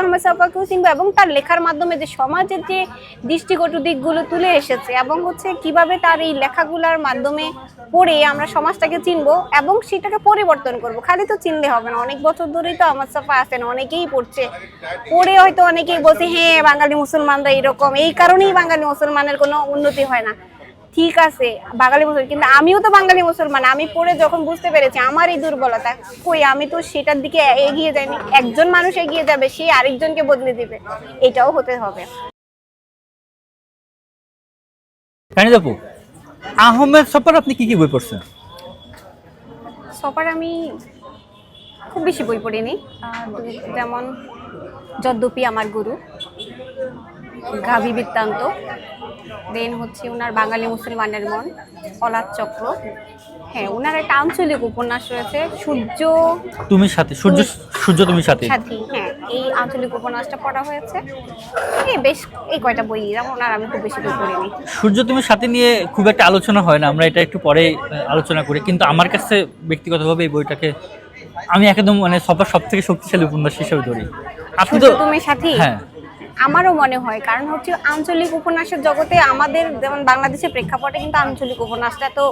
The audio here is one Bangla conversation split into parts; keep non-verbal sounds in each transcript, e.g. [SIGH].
আহমেদ সাফাকেও চিনবো এবং তার লেখার মাধ্যমে যে সমাজের যে দৃষ্টিকটু দিকগুলো তুলে এসেছে এবং হচ্ছে কীভাবে তার এই লেখাগুলোর মাধ্যমে পড়ে আমরা সমাজটাকে চিনবো এবং সেটাকে পরিবর্তন করব। খালি তো চিনলে হবে না। অনেক বছর ধরেই তো আহমদ সাফা আছেন, অনেকেই পড়ছে। পড়ে হয়তো অনেকেই বলছে হ্যাঁ বাঙালি মুসলমানরা এরকম। এই কারণেই বাঙালি মুসলমানের কোনো উন্নতি হয় না। ঠিক আছে বাঙালি মুসলমান। কিন্তু আমিও তো বাঙালি মুসলমান আমি পড়ে যখন বুঝতে পেরেছি আমার এই দুর্বলতা কই আমি তো সেটার দিকে এগিয়ে যাইনি। একজন মানুষ এগিয়ে যাবে সে আরেকজনকে বদলে দিবে। এটাও হতে হবে। আপু আহমেদ সফর আপনি কি কি বই পড়ছেন? সপার আমি খুব বেশি বই পড়িনি। যেমন যদ্যপি আমার গুরু গাভী বৃত্তান্ত দেন হচ্ছে ওনার বাঙালি মুসলমানের মন পলাদ চক্র। হ্যাঁ ওনার একটা আঞ্চলিক উপন্যাস রয়েছে সূর্য তুমি সাথে সূর্য সূর্য তুমি সাথে। সাথী হ্যাঁ এই আঞ্চলিক উপন্যাসটা পড়া হয়েছে। এই বেশ এই কয়টা বই যেমন ওনার আমি খুব বেশি বই পড়িনি। সূর্য তুমি সাথে নিয়ে খুব একটা আলোচনা হয় না আমরা এটা একটু পরে আলোচনা করি। কিন্তু আমার কাছে ব্যক্তিগতভাবে এই বইটাকে আমি একদম মানে সবার সব থেকে শক্তিশালী উপন্যাস হিসেবে ধরি। আপনি তো তুমি সাথী? হ্যাঁ। আমারও মনে হয় কারণ হচ্ছে আঞ্চলিক উপন্যাসের জগতে আমাদের যেমন বাংলাদেশের প্রেক্ষাপটে কিন্তু আঞ্চলিক উপন্যাসটা তো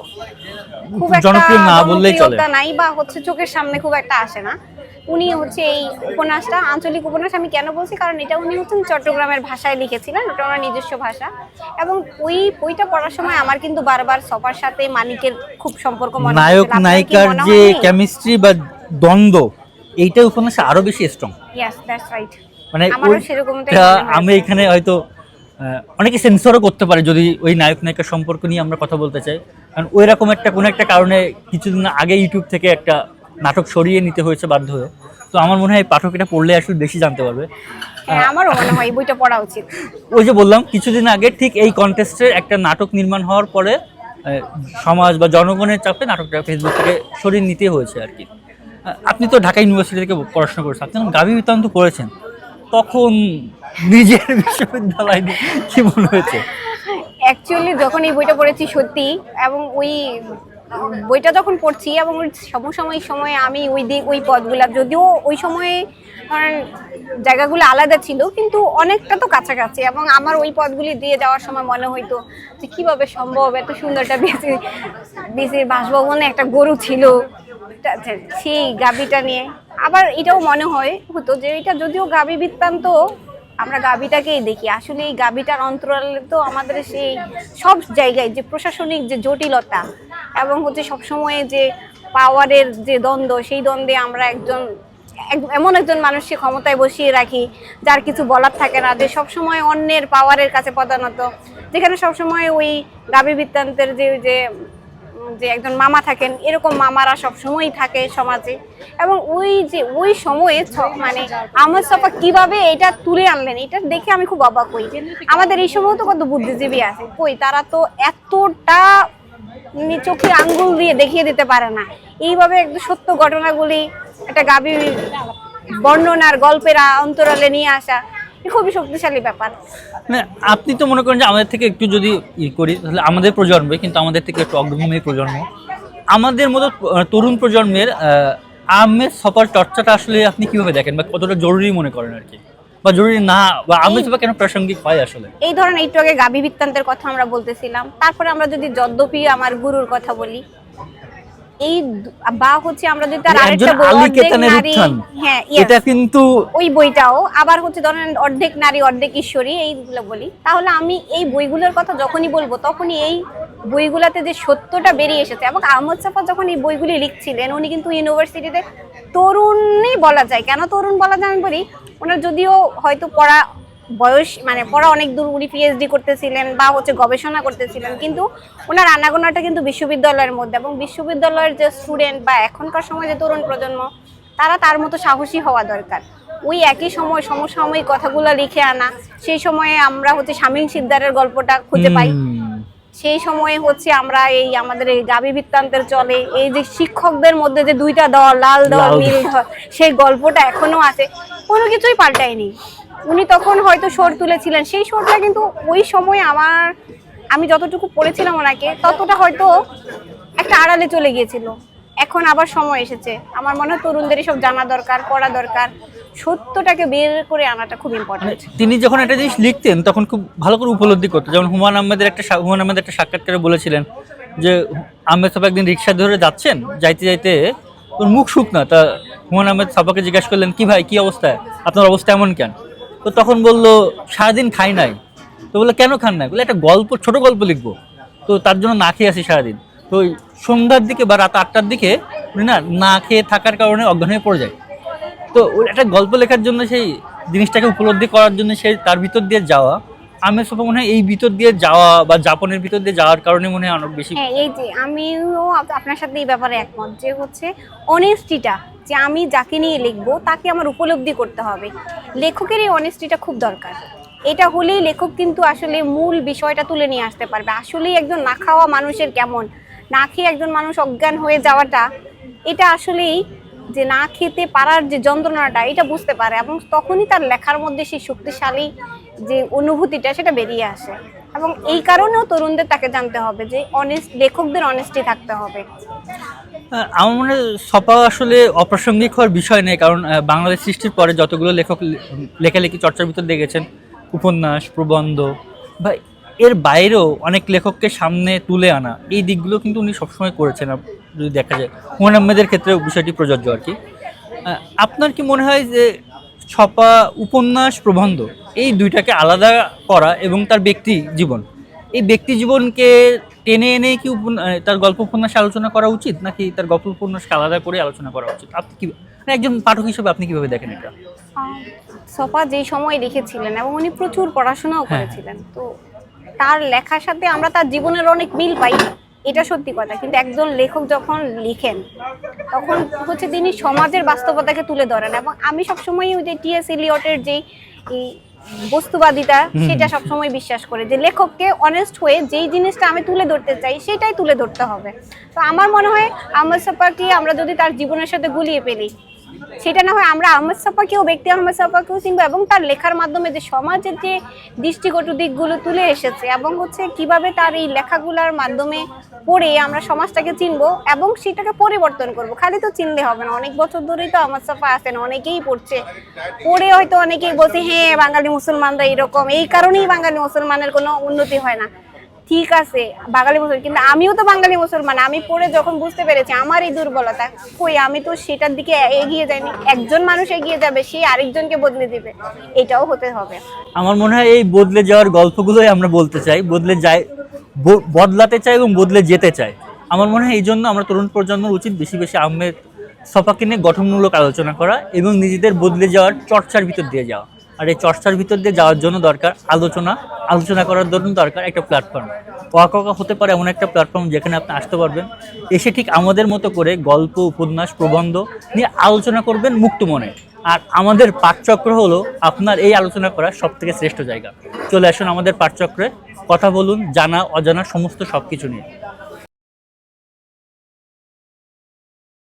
খুব একটা। জনপ্রিয়তা নাই বা হচ্ছে চোখের সামনে খুব একটা আসে না উনি হচ্ছে এই উপন্যাসটা আঞ্চলিক উপন্যাস আমি কেন বলছি কারণ এটা উনি হচ্ছেন চট্টগ্রামের ভাষায় লিখেছিলেন ওটা ওনার নিজস্ব ভাষা এবং ওই বইটা পড়ার সময় আমার কিন্তু বারবার সবার সাথে মানিকের খুব সম্পর্ক মনে নায়ক। নায়িকার যে কেমিস্ট্রি বা দ্বন্দ্ব এইটা উপন্যাসে আরও বেশি স্ট্রং Yes, that's right. মানে। আমি এখানে হয়তো অনেকে সেন্সরও করতে পারে যদি ওই নায়ক নায়িকার সম্পর্ক নিয়ে আমরা কথা বলতে চাই। কারণ ওই রকম একটা কোনো একটা কারণে কিছুদিন আগে ইউটিউব থেকে একটা নাটক সরিয়ে নিতে হয়েছে বাধ্য হয়ে। তো আমার মনে হয় পাঠক এটা পড়লে আসলে বেশি জানতে পারবে। হ্যাঁ আমারও মনে হয় বইটা পড়া উচিত। [LAUGHS] ওই যে বললাম কিছুদিন আগে ঠিক এই কন্টেস্টের একটা নাটক নির্মাণ হওয়ার পরে সমাজ বা জনগণের চাপে নাটকটা ফেসবুক থেকে সরিয়ে নিতে হয়েছে আর কি। আপনি তো ঢাকা ইউনিভার্সিটি থেকে পড়াশোনা করেছেন আপনি গাভী বৃত্তান্ত পড়েছেন। তখন নিজের বিশ্ববিদ্যালয় নিয়ে কি মনে হয়েছে? অ্যাকচুয়ালি যখন এই বইটা পড়েছি সত্যি, এবং ওই বইটা যখন পড়ছি, এবং ওই সমসাময়িক সময়ে আমি ওই দিক, ওই পদগুলা, যদিও ওই সময়ে জায়গাগুলো আলাদা ছিল, কিন্তু অনেকটা তো কাছাকাছি, এবং আমার ওই পদগুলি দিয়ে যাওয়ার সময় মনে হইতো যে কীভাবে সম্ভব, এত সুন্দর একটা বেশি বেশির বাসভবনে একটা গরু ছিল। সেই গাবিটা নিয়ে। আবার এটাও মনে হয়, হতো যে এটা যদিও গাবি বৃত্তান্ত, আমরা গাবিটাকেই দেখি। আসলে এই গাবিটার অন্তরালে তো আমাদের সেই সব জায়গায় যে প্রশাসনিক যে জটিলতা এবং হচ্ছে সবসময় যে পাওয়ারের যে দ্বন্দ্ব, সেই দ্বন্দ্বে আমরা একজন, এক- এমন একজন মানুষকে ক্ষমতায় বসিয়ে রাখি, যার কিছু বলার থাকে না, যে সবসময় অন্যের পাওয়ারের কাছে প্রধানত যেখানে সবসময় ওই গাবি বৃত্তান্তের যে যে যে একজন মামা থাকেন এরকম মামারা সব সময়ই থাকে সমাজে। এবং ওই যে ওই সময়ে মানে আমার সফা কীভাবে এটা তুলে আনলেন এটা দেখে আমি খুব অবাক হই আমাদের এই সময় তো কত বুদ্ধিজীবী আছে। কই তারা তো এতটা উম, চোখে আঙ্গুল দিয়ে দেখিয়ে দিতে পারে না। এইভাবে একদম সত্য ঘটনাগুলি একটা গাভী বর্ণনার গল্পেরা অন্তরালে নিয়ে আসা। খুবই শক্তিশালী ব্যাপার। মানে আপনি তো মনে করেন যে আমাদের থেকে একটু যদি ই করি তাহলে আমাদের প্রজন্মে কিন্তু আমাদের থেকে একটু অগ্রগামী প্রজন্ম। আমাদের মতো তরুণ প্রজন্মের আমের সপার চর্চাটা আসলে আপনি কীভাবে দেখেন? বা কতটা জরুরি মনে করেন আর কি? বা জরুরি না বা আমের সপা কেন প্রাসঙ্গিক হয় আসলে? এই ধরেন একটু আগে গাভী বৃত্তান্তের কথা আমরা বলতেছিলাম। তারপরে আমরা যদি যদ্যপি আমার গুরুর কথা বলি এই বা হচ্ছে আমরা যদি তার আরেকটা বই অর্ধেক নারী হ্যাঁ এটা কিন্তু ওই বইটাও। আবার হচ্ছে ধরেন অর্ধেক নারী অর্ধেক ঈশ্বরী এইগুলো বলি। তাহলে আমি এই বইগুলোর কথা যখনই বলব তখনই এই বইগুলাতে যে সত্যটা বেরিয়ে এসেছে এবং আহমদ সাফা যখন এই বইগুলি লিখছিলেন উনি কিন্তু ইউনিভার্সিটিতে তরুণই বলা যায়। কেন তরুণ বলা যায় আমি বলি ওনার যদিও হয়তো পড়া বয়স মানে পড়া অনেক দূর উনি পিএইচডি করতেছিলেন বা হচ্ছে গবেষণা করতেছিলেন কিন্তু ওনার আনাগোনাটা কিন্তু বিশ্ববিদ্যালয়ের মধ্যে এবং বিশ্ববিদ্যালয়ের যে স্টুডেন্ট বা এখনকার সময় যে তরুণ প্রজন্ম তারা তার মতো সাহসী হওয়া দরকার। ওই একই সময় সমসাময়িক কথাগুলো লিখে আনা সেই সময়ে আমরা হচ্ছে স্বামী সিদ্ধারের গল্পটা খুঁজে পাই। সেই সময়ে হচ্ছে আমরা এই আমাদের এই গাভী বৃত্তান্তের চলে এই যে শিক্ষকদের মধ্যে যে দুইটা দল লাল দল লাল দল। নীল দল সেই গল্পটা এখনও আছে। কোনো কিছুই পাল্টায়নি। উনি তখন হয়তো সোর তুলেছিলেন। সেই সোরটা কিন্তু ওই সময় আমার, আমি যতটুকু পড়েছিলাম ওনাকে, ততটা হয়তো একটা আড়ালে চলে গিয়েছিল। এখন আবার সময় এসেছে। আমার মনে হয় তরুণদের সব জানা দরকার, পড়া দরকার। সত্যটাকে বের করে আনাটা খুব মানে ইম্পর্টেন্ট তিনি যখন একটা জিনিস লিখতেন, তখন খুব ভালো করে উপলব্ধি করতেন। যেমন হুমায়ুন আহমেদের একটা হুমায়ুন আহমেদ একটা সাক্ষাৎকারে বলেছিলেন যে, আহমেদ সাফা একদিন রিক্সা ধরে যাচ্ছেন, যাইতে যাইতে ওর মুখ শুকনা। তা হুমায়ুন আহমেদ সাফাকে জিজ্ঞাসা করলেন, কি ভাই, কি অবস্থা? আপনার অবস্থা এমন কেন? তো তখন বলল, সারাদিন খাই নাই। তো বলল, কেন খান নাই? বলে একটা গল্প, ছোট গল্প লিখব। তো তার জন্য না খেয়ে আসি সারাদিন। তো সন্ধ্যার দিকে বা রাত আটটার দিকে উনি না না খেয়ে থাকার কারণে অজ্ঞান হয়ে পড়ে যায়। তো একটা গল্প লেখার জন্য সেই জিনিসটাকে উপলব্ধি করার জন্য সেই তার ভিতর দিয়ে যাওয়া। আমি সব মনে হয় এই ভিতর দিয়ে যাওয়া বা জাপানের ভিতর দিয়ে যাওয়ার কারণে মনে হয় অনেক বেশি হ্যাঁ এই যে আমিও আপনার সাথে এই ব্যাপারে একমত যে হচ্ছে অনেস্টিটা যে আমি যাকে নিয়ে লিখব, তাকে আমার উপলব্ধি করতে হবে। লেখকের এই অনেস্টিটা খুব দরকার। এটা হলেই লেখক কিন্তু আসলে মূল বিষয়টা তুলে নিয়ে আসতে পারবে। আসলেই একজন না খাওয়া মানুষের কেমন? না খেয়ে একজন মানুষ অজ্ঞান হয়ে যাওয়াটা, এটা আসলেই যে না খেতে পারার যে যন্ত্রণাটা, এটা বুঝতে পারে এবং তখনই তার লেখার মধ্যে সেই শক্তিশালী যে অনুভূতিটা, সেটা বেরিয়ে আসে। এবং এই কারণেও তরুণদের তাকে জানতে হবে যে অনেস্ট লেখকদের অনেস্টি থাকতে হবে। আমার মনে সপা আসলে অপ্রাসঙ্গিক হওয়ার বিষয় নেই, কারণ বাংলাদেশ সৃষ্টির পরে যতগুলো লেখক লেখালেখি চর্চার ভিতর দেখেছেন, উপন্যাস, প্রবন্ধ, বা এর বাইরেও অনেক লেখককে সামনে তুলে আনা, এই দিকগুলো কিন্তু উনি সবসময় করেছেন যদি দেখা যায়। হুমায়ুন আহমেদের ক্ষেত্রে বিষয়টি প্রযোজ্য আর কি। আপনার কি মনে হয় যে ছপা উপন্যাস, প্রবন্ধ এই দুইটাকে আলাদা করা এবং তার ব্যক্তি জীবন, এই ব্যক্তি জীবনকে টেনে এনে কি তার গল্প উপন্যাসে আলোচনা করা উচিত নাকি তার গল্প উপন্যাস আলাদা করে আলোচনা করা উচিত? আপনি কি মানে একজন পাঠক হিসেবে আপনি কীভাবে দেখেন এটা? সোফা যেই সময় লিখেছিলেন এবং উনি প্রচুর পড়াশোনাও হ্যাঁ। করেছিলেন তো তার লেখার সাথে আমরা তার জীবনের অনেক মিল পাই এটা সত্যি কথা। কিন্তু একজন লেখক যখন লিখেন তখন হচ্ছে তিনি সমাজের বাস্তবতাকে তুলে ধরেন এবং আমি সবসময় ওই যে টিএস ইলিয়টের যে এই বস্তুবাদিতা সেটা সবসময় বিশ্বাস করে যে লেখককে অনেস্ট হয়ে যেই জিনিসটা আমি তুলে ধরতে চাই সেটাই তুলে ধরতে হবে। তো আমার মনে হয় আমার সাপাকে আমরা যদি তার জীবনের সাথে গুলিয়ে ফেলি সেটা না হয় আমরা আহমদ সাফাকেও, ব্যক্তি আহমদ সাফাকেও চিনবো এবং তার লেখার মাধ্যমে যে সমাজের যে দৃষ্টিকটু দিকগুলো তুলে এসেছে এবং হচ্ছে কীভাবে তার এই লেখাগুলোর মাধ্যমে পড়ে আমরা সমাজটাকে চিনবো এবং সেটাকে পরিবর্তন করব। খালি তো চিনলে হবে না। অনেক বছর ধরেই তো আহমদ সাফা আছেন, অনেকেই পড়ছে। পড়ে হয়তো অনেকেই বলছে হ্যাঁ বাঙালি মুসলমানরা এরকম। এই কারণেই বাঙালি মুসলমানের কোনো উন্নতি হয় না। ঠিক আছে, বাঙালি মুসলমান। কিন্তু আমিও তো বাঙালি মুসলমান, আমি পড়ে যখন বুঝতে পেরেছি আমার এই দুর্বলতা, কই আমি তো সেটার দিকে এগিয়ে যাইনি। একজন মানুষ এগিয়ে যাবে, সে আরেকজনকে বদলে দিবে। এটাও হতে হবে। আমার মনে হয় এই বদলে যাওয়ার গল্পগুলোই আমরা বলতে চাই, বদলে ব- বদলাতে চাই এবং বদলে যেতে চাই। আমার মনে হয় এই জন্য আমরা তরুণ প্রজন্মের উচিত বেশি বেশি আহমেদ সফাকে নিয়ে গঠনমূলক আলোচনা করা এবং নিজেদের বদলে যাওয়ার চর্চার ভিতর দিয়ে যাওয়া। আর এই চর্চার ভিতর দিয়ে যাওয়ার জন্য দরকার আলোচনা আলোচনা করার জন্য দরকার একটা প্ল্যাটফর্ম ওয়াকা হতে পারে এমন একটা প্ল্যাটফর্ম যেখানে আপনি আসতে পারবেন, এসে ঠিক আমাদের মতো করে গল্প, উপন্যাস, প্রবন্ধ নিয়ে আলোচনা করবেন মুক্ত মনে। আর আমাদের পাঠচক্র হলো আপনার এই আলোচনা করার সব থেকে শ্রেষ্ঠ জায়গা। চলে আসুন আমাদের পাঠচক্রে, কথা বলুন, জানা, অজানা, সমস্ত সব কিছু নিয়ে।